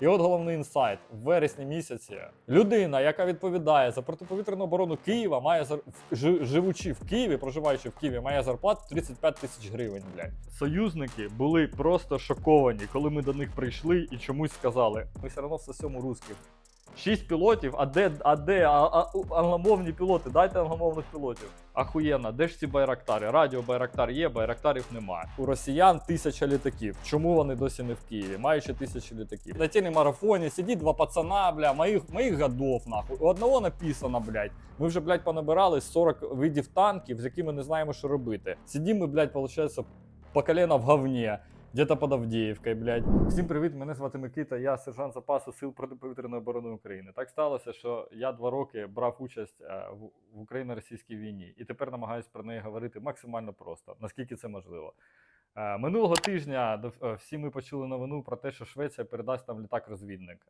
І от головний інсайт в вересні місяці. Людина, яка відповідає за протиповітряну оборону Києва, має зар... в- живучи в Києві, проживаючи в Києві, має зарплату 35 тисяч гривень. Блядь. Союзники були просто шоковані, коли ми до них прийшли і чомусь сказали: ми все одно сьому русських. Шість пілотів, а де, а де а, а, англомовні пілоти? Дайте англомовних пілотів. Ахуєнно, де ж ці байрактари? Радіо Байрактар є, байрактарів немає. У росіян тисяча літаків. Чому вони досі не в Києві? Маючи тисячі літаків. На телемарафоні сидить два пацана, бля, моїх, моїх годов, нахуй. У одного написано, блядь. Ми вже, блядь, понабирали 40 видів танків, з якими не знаємо, що робити. Сидимо ми, блядь, виходить, по колено в говні. Где-то під Авдіївкою, блядь. Всім привіт, мене звати Микита, я сержант запасу Сил протиповітряної оборони України. Так сталося, що я два роки брав участь е, в- Україно-російській війні і тепер намагаюся про неї говорити максимально просто, наскільки це можливо. Е, Минулого тижня е, всі ми почули новину про те, що Швеція передасть нам літак-розвідник.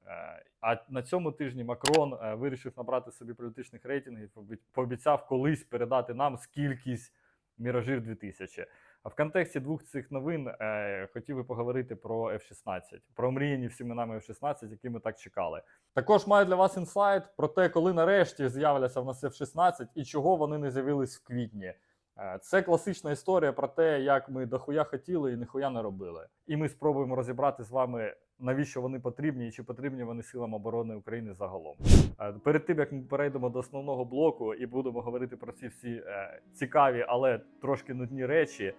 А на цьому тижні Макрон вирішив набрати собі політичних рейтингів, пообіцяв колись передати нам скількись міражів 2000. А в контексті двох цих новин е, хотів би поговорити про F-16, про мріяні всіми нами F-16, які ми так чекали. Також маю для вас інсайт про те, коли нарешті з'являться в нас F-16 і чого вони не з'явились в квітні. Е, Це класична історія про те, як ми дохуя хотіли і ніхуя не робили. І ми спробуємо розібрати з вами, навіщо вони потрібні і чи потрібні вони силам оборони України загалом. Е, Перед тим як ми перейдемо до основного блоку і будемо говорити про ці всі е, цікаві, але трошки нудні речі.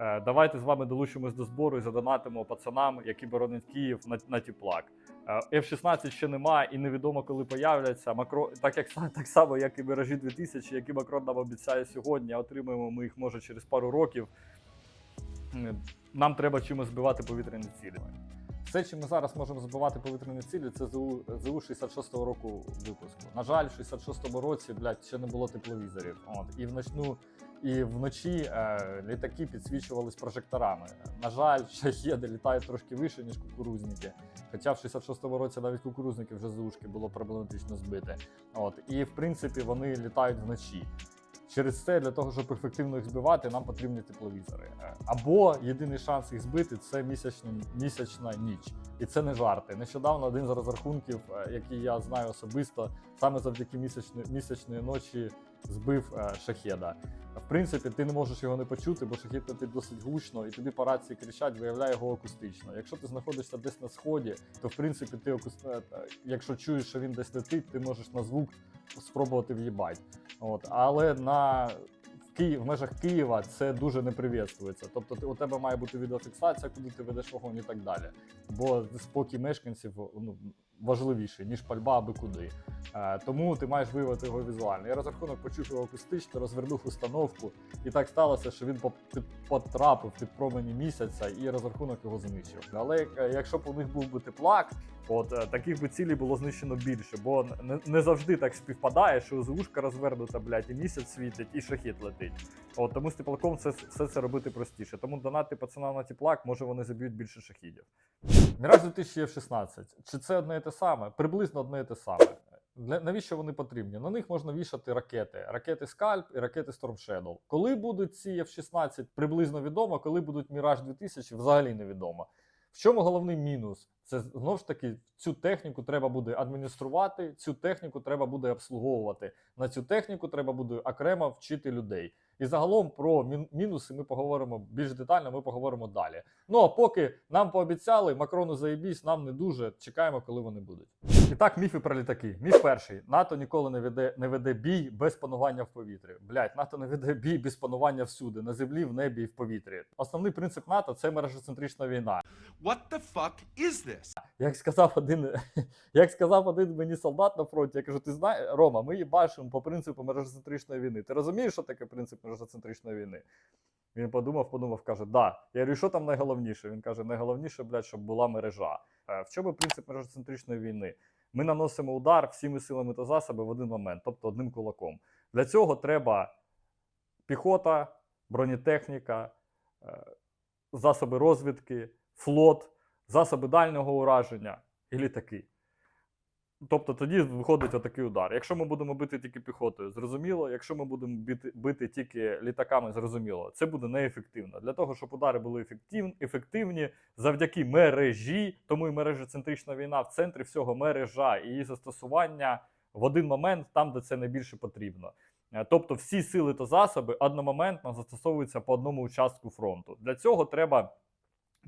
Е, Давайте з вами долучимось до збору і задонатимо пацанам, які боронять Київ на, на тіплак. Е, F-16 ще нема і невідомо коли появляться. Макро, так як так само, як і Миражі 2000, які Макрон нам обіцяє сьогодні, отримаємо ми їх може через пару років. Нам треба чимось збивати повітряні цілі. Все, чим ми зараз можемо збивати повітряні цілі, це ЗУ, ЗУ 66-го року випуску. На жаль, в 66-му році, блядь, ще не було тепловізорів. От, і в ночну і вночі е, літаки підсвічувались прожекторами. На жаль, шахеди літають трошки вище, ніж кукурузники. Хоча в 66-му році навіть кукурузники вже з було проблематично збити. От, і в принципі вони літають вночі. Через це для того, щоб ефективно їх збивати, нам потрібні тепловізори. Е, Або єдиний шанс їх збити це місячна, місячна ніч. І це не жарти. Нещодавно один з розрахунків, е, який я знаю особисто, саме завдяки місячної, місячної ночі збив е, шахеда. В принципі, ти не можеш його не почути, бо шахід летить досить гучно, і тобі по рації кричать, виявляє його акустично. Якщо ти знаходишся десь на сході, то в принципі ти е, е, якщо чуєш, що він десь летить, ти можеш на звук спробувати в'їбать. От, але на в межах Києва це дуже не привітствується. Тобто у тебе має бути відеофіксація, куди ти ведеш вогонь і так далі. Бо спокій мешканців ну, важливіший, ніж пальба аби куди. Е, тому ти маєш виявити його візуально. Я розрахунок почув його акустично, розвернув установку, і так сталося, що він потрапив під промені місяця, і розрахунок його знищив. Але е, якщо б у них був би теплак, от е, таких би цілей було знищено більше, бо не, завжди так співпадає, що звушка розвернута, блядь, і місяць світить, і шахіт летить. От тому з теплаком це все це робити простіше. Тому донати пацанам на теплак, може вони заб'ють більше шахідів. Міраж 2000 F-16. Чи це одне і те саме? Приблизно одне і те саме. Для, навіщо вони потрібні? На них можна вішати ракети, ракети Скальп і ракети Storm Shadow. Коли будуть ці F-16, приблизно відомо, коли будуть Міраж 2000, взагалі невідомо. В чому головний мінус? Це знову ж таки цю техніку треба буде адмініструвати, цю техніку треба буде обслуговувати. На цю техніку треба буде окремо вчити людей. І загалом про мінуси ми поговоримо більш детально. Ми поговоримо далі. Ну а поки нам пообіцяли, Макрону заєбісь, нам не дуже. Чекаємо, коли вони будуть. І так, міфи про літаки. Міф перший: НАТО ніколи не веде не веде бій без панування в повітрі. Блять, НАТО не веде бій без панування всюди, на землі, в небі і в повітрі. Основний принцип НАТО це мережоцентрична війна. What the fuck is this? Як сказав один, як сказав один мені солдат на фронті, я кажу: ти знаєш, Рома, ми їбашимо по принципу мережоцентричної війни. Ти розумієш, що таке принцип мережоцентричної війни? Він подумав, подумав, каже: Да. Я говорю, що там найголовніше? Він каже: найголовніше, блядь, щоб була мережа. Е, В чому принцип мережоцентричної війни? Ми наносимо удар всіми силами та засоби в один момент, тобто одним кулаком. Для цього треба піхота, бронетехніка, е, засоби розвідки, флот, засоби дальнього ураження і літаки. Тобто тоді виходить отакий удар. Якщо ми будемо бити тільки піхотою, зрозуміло. Якщо ми будемо бити, бити тільки літаками, зрозуміло, це буде неефективно. Для того, щоб удари були ефектив, ефективні, завдяки мережі, тому і мережецентрична війна в центрі всього мережа і її застосування в один момент там, де це найбільше потрібно. Е, Тобто всі сили та засоби одномоментно застосовуються по одному участку фронту. Для цього треба,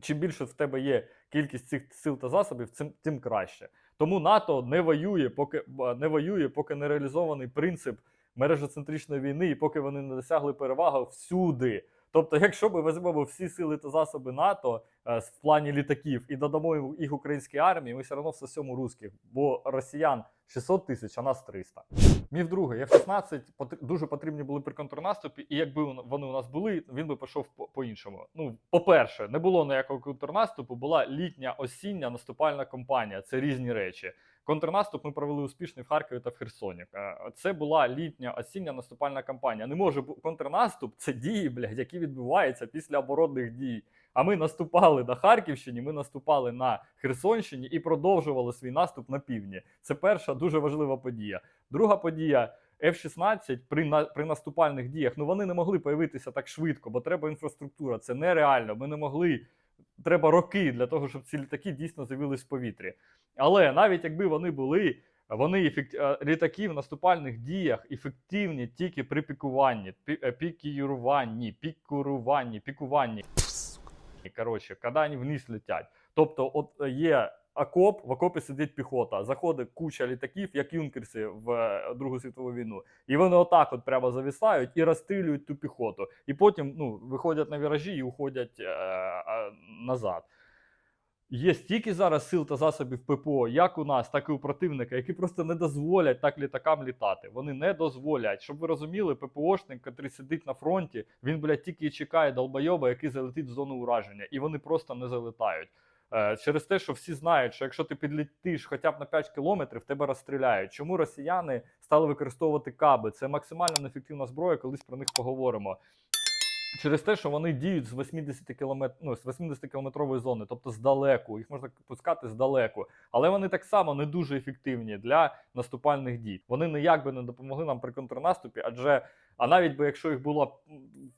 чим більше в тебе є кількість цих сил та засобів, тим краще. Тому НАТО не воює, поки не воює, поки не реалізований принцип мережоцентричної війни, і поки вони не досягли переваги всюди. Тобто, якщо ми візьмемо всі сили та засоби НАТО е, в плані літаків і додамо їх українській армії, ми все одно все всьому русських, бо росіян 600 тисяч, а нас 300. Міф другий, F-16 потр- дуже потрібні були при контрнаступі, і якби вони у нас були, він би пішов по- по-іншому. Ну, по-перше, не було ніякого контрнаступу, була літня осіння наступальна кампанія. Це різні речі. Контрнаступ ми провели успішний в Харкові та в Херсоні. Е, Це була літня осіння наступальна кампанія. Не може бу- контрнаступ це дії, блядь, які відбуваються після оборонних дій. А ми наступали на Харківщині, ми наступали на Херсонщині і продовжували свій наступ на півдні. Це перша дуже важлива подія. Друга подія. F-16 при, на, при наступальних діях ну вони не могли появитися так швидко, бо треба інфраструктура. Це нереально. Ми не могли. Треба роки для того, щоб ці літаки дійсно з'явились в повітрі. Але навіть якби вони були, вони ефект... е, літаки в наступальних діях ефективні тільки при пікуванні, пі... е, пікіруванні, пікуруванні, пікуванні. Коротше, коли вони вниз летять. Тобто, от е, є окоп, в окопі сидить піхота, заходить куча літаків, як юнкерси в е, Другу світову війну. І вони отак от прямо зависають і розстрілюють ту піхоту. І потім ну, виходять на віражі і уходять е, е, назад. Є стільки зараз сил та засобів ППО, як у нас, так і у противника, які просто не дозволять так літакам літати. Вони не дозволять. Щоб ви розуміли, ППОшник, який сидить на фронті, він, блядь, тільки чекає долбойоба, який залетить в зону ураження, і вони просто не залетають. Е, Через те, що всі знають, що якщо ти підлетиш хоча б на 5 кілометрів, тебе розстріляють. Чому росіяни стали використовувати каби? Це максимально неефективна зброя, колись про них поговоримо. Через те, що вони діють з 80 км, ну, з 80 кілометрової зони, тобто здалеку, їх можна пускати здалеку. Але вони так само не дуже ефективні для наступальних дій. Вони ніяк би не допомогли нам при контрнаступі, адже а навіть би якщо їх було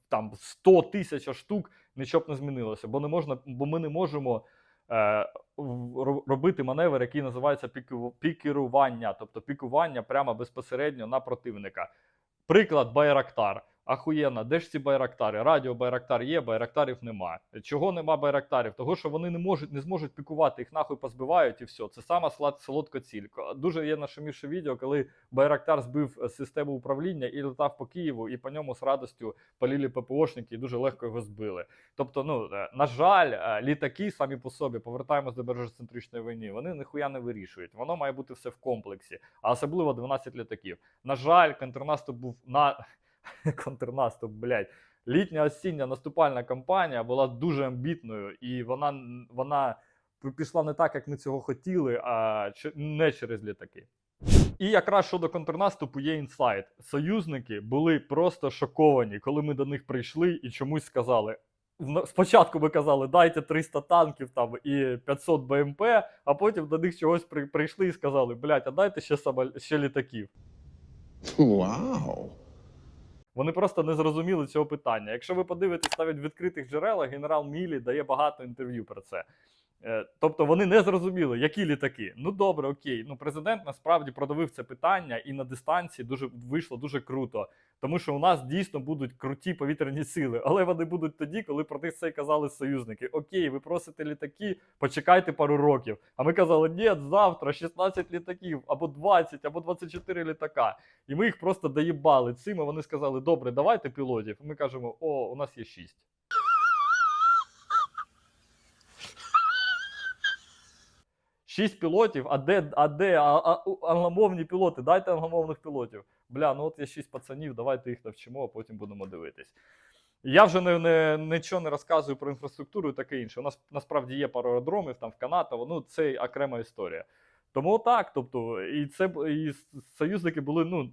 там 100 тисяч штук, нічого б не змінилося, бо не можна, бо ми не можемо. Е, робити маневр, який називається пікерування, тобто пікування прямо безпосередньо на противника. Приклад Байрактар. Ахуєнно, де ж ці байрактари? Радіо Байрактар є, байрактарів нема. Чого нема байрактарів? Того, що вони не можуть не зможуть пікувати, їх нахуй позбивають і все. Це сама солодка цілька. Дуже є нашумівше відео, коли Байрактар збив е, систему управління і летав по Києву, і по ньому з радістю паліли ППОшники і дуже легко його збили. Тобто, ну е, на жаль, е, літаки самі по собі повертаємось до бережоцентричної війни. Вони ніхуя не вирішують. Воно має бути все в комплексі, а особливо 12 літаків. На жаль, контрнаступ був на контрнаступ, блядь. Літня осіння наступальна кампанія була дуже амбітною, і вона, вона пішла не так, як ми цього хотіли, а не через літаки. І якраз щодо контрнаступу є інсайт. Союзники були просто шоковані, коли ми до них прийшли і чомусь сказали. Спочатку ми казали, дайте 300 танків там і 500 БМП, а потім до них чогось при, прийшли і сказали, блядь, а дайте ще, ще літаків. Wow. Вони просто не зрозуміли цього питання. Якщо ви подивитесь навіть в відкритих джерелах, генерал Мілі дає багато інтерв'ю про це. Е, Тобто вони не зрозуміли, які літаки. Ну добре, окей. Ну президент насправді продавив це питання, і на дистанції дуже вийшло дуже круто. Тому що у нас дійсно будуть круті повітряні сили, але вони будуть тоді, коли про них це казали союзники. Окей, ви просите літаки, почекайте пару років. А ми казали, ні, завтра 16 літаків, або 20, або 24 літака. І ми їх просто доїбали цим. і Вони сказали, добре, давайте пілотів. І ми кажемо, о, у нас є 6. Шість пілотів, а де, а де а, а, англомовні пілоти? Дайте англомовних пілотів. Бля, ну от є шість пацанів, давайте їх навчимо, а потім будемо дивитись. Я вже не, не, нічого не розказую про інфраструктуру і таке інше. У нас насправді є пару аеродромів там в Канатово, ну це окрема історія. Тому так, тобто, і це і союзники були ну,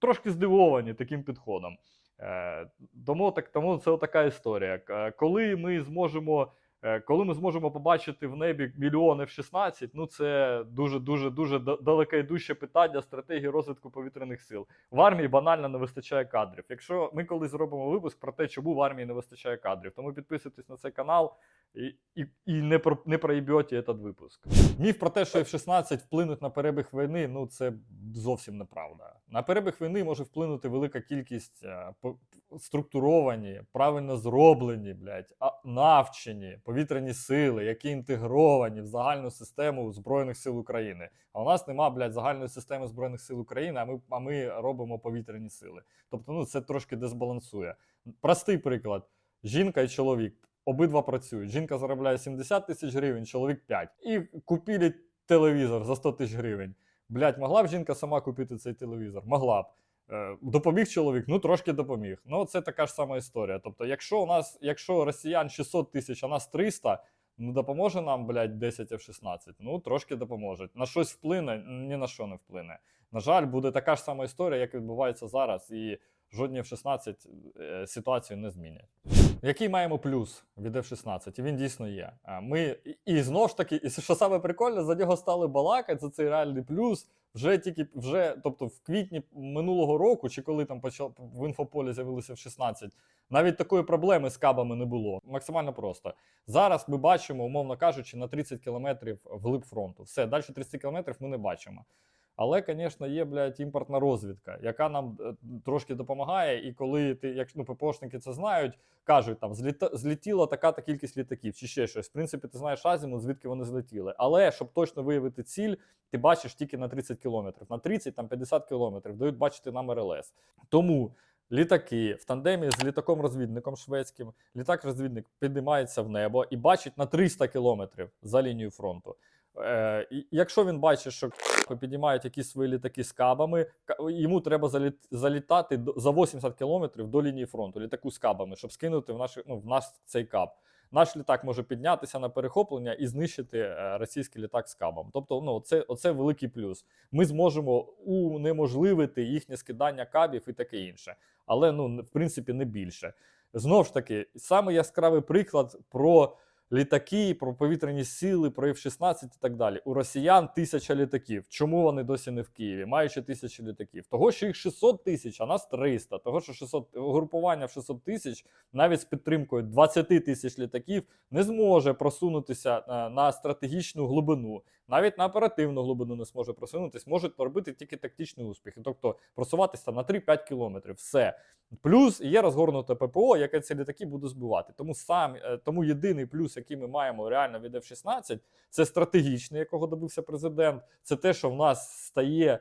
трошки здивовані таким підходом. Е, тому, так, тому це така історія. Коли ми зможемо Е, Коли ми зможемо побачити в небі мільйон F-16, ну це дуже дуже дуже да- далекоідуще питання стратегії розвитку повітряних сил. В армії банально не вистачає кадрів. Якщо ми колись зробимо випуск про те, чому в армії не вистачає кадрів, тому підписуйтесь на цей канал і, і, і не про не проїбьоті этот випуск. Міф про те, що F-16 вплинуть на перебіг війни, ну це зовсім неправда. На перебіг війни може вплинути велика кількість е, структуровані, правильно зроблені, блядь, навчені повітряні сили, які інтегровані в загальну систему Збройних сил України. А у нас нема, блядь, загальної системи Збройних сил України, а ми, а ми робимо повітряні сили. Тобто, ну це трошки дезбалансує. Простий приклад: жінка і чоловік. Обидва працюють. Жінка заробляє 70 тисяч гривень, чоловік 5. І купили телевізор за 100 тисяч гривень. Блять, могла б жінка сама купити цей телевізор? Могла б. Е, Допоміг чоловік, ну трошки допоміг. Ну, це така ж сама історія. Тобто, якщо у нас, якщо росіян 600 тисяч, а нас 300, ну допоможе нам, блядь, 10 F-16? Ну, трошки допоможе. На щось вплине, ні на що не вплине. На жаль, буде така ж сама історія, як відбувається зараз, і жодні F-16 е, ситуацію не змінять. Який маємо плюс від F-16? І він дійсно є. Ми, і- знову ж таки, і що саме прикольне, за нього стали балакати, за цей реальний плюс. Вже тільки вже, тобто в квітні минулого року, чи коли там почав в інфополі з'явилося в 16, навіть такої проблеми з кабами не було. Максимально просто. Зараз ми бачимо, умовно кажучи, на 30 кілометрів вглиб фронту. Все, далі 30 кілометрів ми не бачимо. Але, звісно, є, блядь, імпортна розвідка, яка нам е, трошки допомагає. І коли ти, як ну, ППОшники це знають, кажуть, там зліта, злітіла така-та кількість літаків, чи ще щось. В принципі, ти знаєш азімут, звідки вони злетіли. Але щоб точно виявити ціль, ти бачиш тільки на 30 кілометрів. На 30, там 50 кілометрів дають бачити нам РЛС. Тому літаки в тандемі з літаком-розвідником шведським, літак-розвідник піднімається в небо і бачить на 300 кілометрів за лінією фронту. Е, якщо він бачить, що піднімають якісь свої літаки з кабами, ка- йому треба заліт, залітати за 80 кілометрів до лінії фронту, літаку з кабами, щоб скинути в наш, ну, в нас цей каб. Наш літак може піднятися на перехоплення і знищити е, російський літак з кабом. Тобто, ну це оце великий плюс. Ми зможемо унеможливити їхнє скидання кабів і таке інше. Але ну в принципі не більше. Знов ж таки, саме яскравий приклад про літаки, про повітряні сили, про F-16 і так далі. У росіян тисяча літаків. Чому вони досі не в Києві, маючи тисячу літаків? Того, що їх 600 тисяч, а нас 300. Того, що 600, групування в 600 тисяч, навіть з підтримкою 20 тисяч літаків, не зможе просунутися е, на стратегічну глибину. Навіть на оперативну глибину не зможе просунутися, можуть робити тільки тактичні успіхи, тобто просуватися на 3-5 кілометрів. Все. Плюс є розгорнуте ППО, яке ці літаки буде збивати. Тому сам е, тому єдиний плюс, який ми маємо реально від F-16, це стратегічний, якого добився президент. Це те, що в нас стає.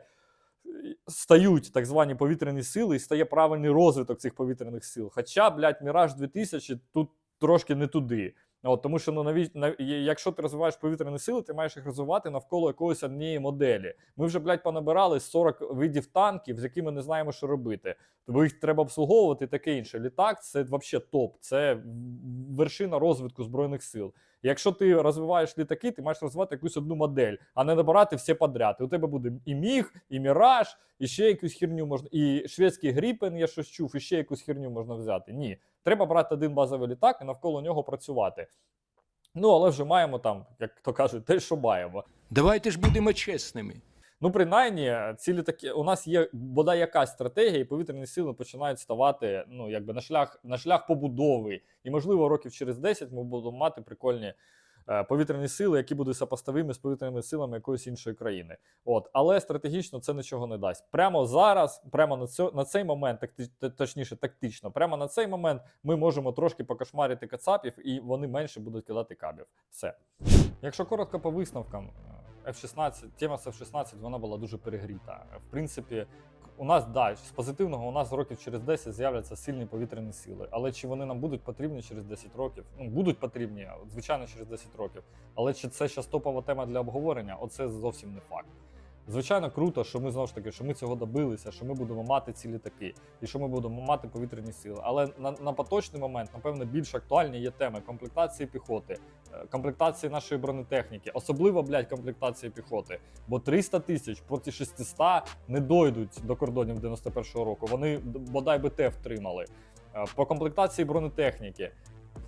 Стають так звані повітряні сили, і стає правильний розвиток цих повітряних сил. Хоча, блядь, Міраж 2000 тут трошки не туди. От, тому що ну, навіть, нав... якщо ти розвиваєш повітряні сили, ти маєш їх розвивати навколо якоїсь однієї моделі. Ми вже, блядь, понабирали 40 видів танків, з якими не знаємо, що робити. Тобто їх треба обслуговувати і таке інше. Літак це взагалі топ, це вершина розвитку збройних сил. Якщо ти розвиваєш літаки, ти маєш розвивати якусь одну модель, а не набирати все подряд. І у тебе буде і міг, і міраж, і ще якусь херню можна. І шведський гріпен, я щось чув, і ще якусь херню можна взяти. Ні. Треба брати один базовий літак і навколо нього працювати. Ну, але вже маємо там, як то кажуть, те, що маємо. Давайте ж будемо чесними. Ну, принаймні, ці літаки у нас є бодай якась стратегія, і повітряні сили починають ставати ну, якби на шлях на шлях побудови. І, можливо, років через 10 ми будемо мати прикольні е, повітряні сили, які будуть сопоставимі з повітряними силами якоїсь іншої країни. От, але стратегічно це нічого не дасть. Прямо зараз, прямо на цьо, на цей момент, такти, точніше, тактично, прямо на цей момент ми можемо трошки покошмарити кацапів, і вони менше будуть кидати кабів. Все. Якщо коротко по висновкам, F-16, тема з F-16 вона була дуже перегріта. В принципі, у нас да, з позитивного у нас років через 10 з'являться сильні повітряні сили. Але чи вони нам будуть потрібні через 10 років? Ну, будуть потрібні, звичайно, через 10 років. Але чи це ще топова тема для обговорення? Оце зовсім не факт. Звичайно, круто, що ми знову ж таки, що ми цього добилися, що ми будемо мати ці літаки, і що ми будемо мати повітряні сили. Але на, на поточний момент, напевно, більш актуальні є теми комплектації піхоти, е, комплектації нашої бронетехніки, особливо, блядь, комплектації піхоти. Бо 300 тисяч проти 600 не дойдуть до кордонів 91-го року. Вони бодай би те втримали. Е, По комплектації бронетехніки.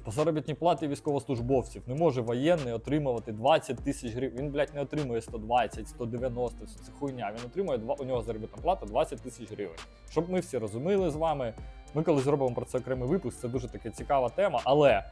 По заробітній платі військовослужбовців не може воєнний отримувати 20 тисяч гривень. Він, блядь, не отримує 120, 190, все це хуйня. Він отримує у нього заробітна плата 20 тисяч гривень. Щоб ми всі розуміли з вами. Ми коли зробимо про це окремий випуск, це дуже така цікава тема. Але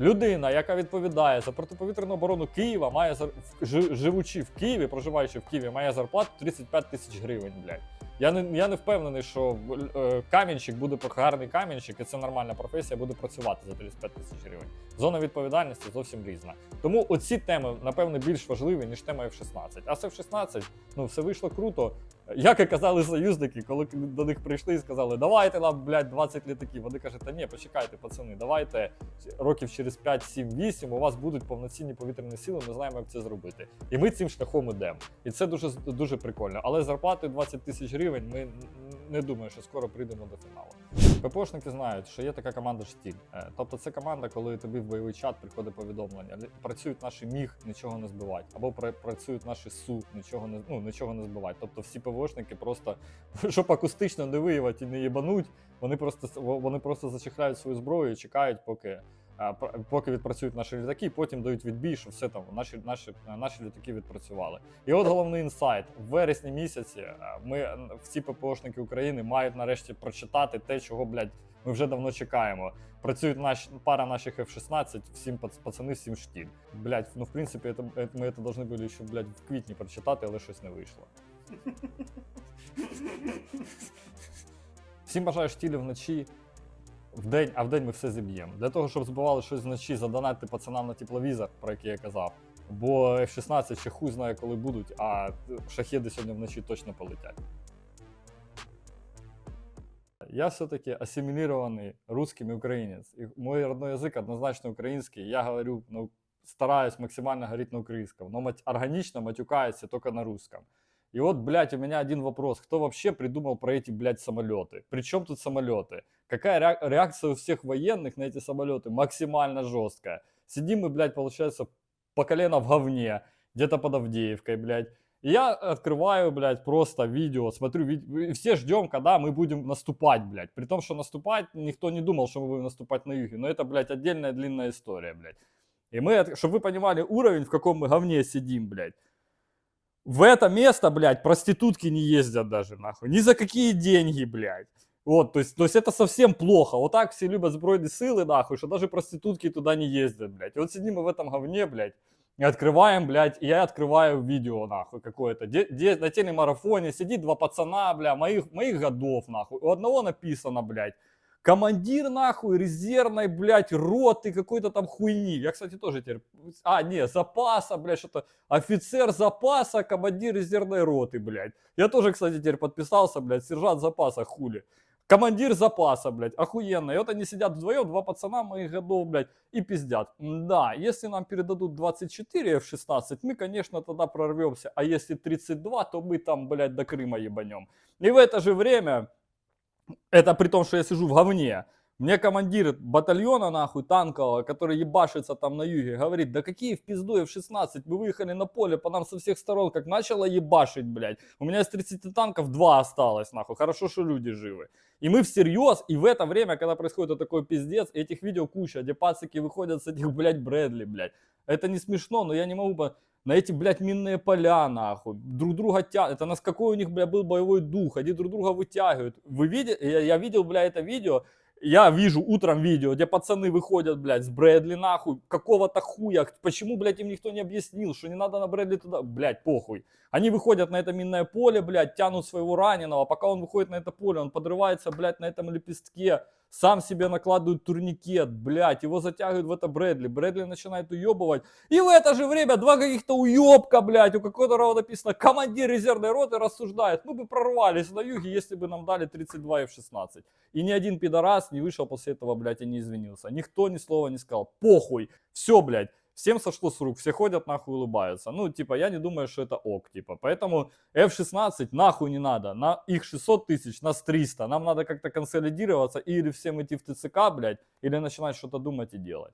людина, яка відповідає за протиповітряну оборону Києва, має зар- живучи в Києві, проживаючи в Києві, має зарплату 35 тисяч гривень. Блядь. Я не, я не впевнений, що е, камінчик буде гарний камінчик, і це нормальна професія, буде працювати за 35 тисяч гривень. Зона відповідальності зовсім різна. Тому оці теми, напевне, більш важливі, ніж тема F-16. А з F-16, ну, все вийшло круто. Як і казали союзники, коли до них прийшли і сказали, давайте нам, блядь, 20 літаків. Вони кажуть, та ні, почекайте, пацани, давайте років через 5, 7, 8 у вас будуть повноцінні повітряні сили, ми знаємо, як це зробити. І ми цим шляхом ідемо. І це дуже дуже прикольно. Але зарплати 20 тисяч гривень ми не думаю, що скоро прийдемо до фіналу. ППОшники знають, що є така команда штіль. Е, Тобто це команда, коли тобі в бойовий чат приходить повідомлення. Працюють наші міг, нічого не збивають, або пра- працюють наші су, нічого не ну, нічого не збивають. Тобто всі ПВОшники просто щоб акустично не виявити і не їбануть, вони просто вони просто зачехляють свою зброю і чекають, поки а, пр- Поки відпрацюють наші літаки, потім дають відбій, що все там наші, наші, наші літаки відпрацювали. І от головний інсайт: в вересні місяці е, ми м, всі ППОшники України мають нарешті прочитати те, чого блядь, ми вже давно чекаємо. Працюють наші пара наших F-16, всім пац- пацани, всім штіль. Блядь, ну в принципі, это, это, ми це должны були ще, блядь, в квітні прочитати, але щось не вийшло. Всім бажаю штілів вночі. В день, а в день ми все зіб'ємо. Для того, щоб збивали щось вночі, задонатьте пацанам на тепловізор, про який я казав. Бо F-16 ще хуй знає, коли будуть, а шахеди сьогодні вночі точно полетять. Я все-таки ассимилированный русским и украинец. И мой родной язык однозначно украинский. Я говорю, ну, стараюсь максимально говорить на украинском, но мать, органично матюкаюсь я только на русском. И вот, блядь, у меня один вопрос. Кто вообще придумал про эти, блядь, самолеты? Причем тут самолеты? Какая ре- реакция у всех военных на эти самолеты? Максимально жесткая. Сидим мы, блядь, получается, по колено в говне, где-то под Авдеевкой, блядь. И я открываю, блядь, просто видео, смотрю, ви- все ждем, когда мы будем наступать, блядь. При том, что наступать, никто не думал, что мы будем наступать на юге. Но это, блядь, отдельная длинная история, блядь. И мы, чтобы вы понимали уровень, в каком мы говне сидим, блядь. В это место, блядь, проститутки не ездят даже, нахуй. Ни за какие деньги, блядь. Вот, то есть, то есть это совсем плохо. Вот так все любят сбройные силы, нахуй, что даже проститутки туда не ездят, блядь. И вот сидим мы в этом говне, блядь, и открываем, блядь, и я открываю видео, нахуй, какое-то. Где, где на телемарафоне сидит два пацана, бля, моих, моих годов, нахуй. У одного написано, блядь, командир, нахуй, резервной, блядь, роты какой-то там хуйни. Я, кстати, тоже теперь... А, не, запаса, блядь, что-то... Офицер запаса, командир резервной роты, блядь. Я тоже, кстати, теперь подписался, блядь, сержант запаса, хули. Командир запаса, блядь, охуенно. И вот они сидят вдвоем, два пацана моих годов, блядь, и пиздят. Да, если нам передадут 24 F-16, мы, конечно, тогда прорвемся. А если 32, то мы там, блядь, до Крыма ебанем. И в это же время, это при том, что я сижу в говне, мне командир батальона, нахуй, танкового, который ебашится там на юге, говорит, да какие в пизду F-16, мы выехали на поле, по нам со всех сторон, как начало ебашить, блядь. У меня из 30 танков 2 осталось, нахуй, хорошо, что люди живы. И мы всерьез, и в это время, когда происходит такой пиздец, этих видео куча, где пацики выходят с этих, блядь, Брэдли, блядь. Это не смешно, но я не могу на эти, блядь, минные поля, нахуй, друг друга тянут. Это нас какой у них, блядь, был боевой дух, они друг друга вытягивают. Вы видели, я, я видел, блядь, это видео, я вижу утром видео, где пацаны выходят, блядь, с Брэдли нахуй, какого-то хуя, почему, блядь, им никто не объяснил, что не надо на Брэдли туда, блядь, похуй. Они выходят на это минное поле, блядь, тянут своего раненого, пока он выходит на это поле, он подрывается, блядь, на этом лепестке, Сам себе накладывает турникет, блядь, его затягивают в это Брэдли, Брэдли начинает уебывать, и в это же время два каких-то уебка, блядь, у которого написано командир резервной роты рассуждает, мы бы прорвались на юге, если бы нам дали 32 F-16. И ни один пидорас не вышел после этого, блядь, и не извинился. Никто ни слова не сказал. Похуй. Все, блядь. Всем сошло с рук, все ходят нахуй улыбаются. Ну, типа, я не думаю, что это ок, типа. Поэтому F-16 нахуй не надо. На их 600 тысяч, нас 300. Нам надо как-то консолидироваться или всем идти в ТЦК, блядь, или начинать что-то думать и делать.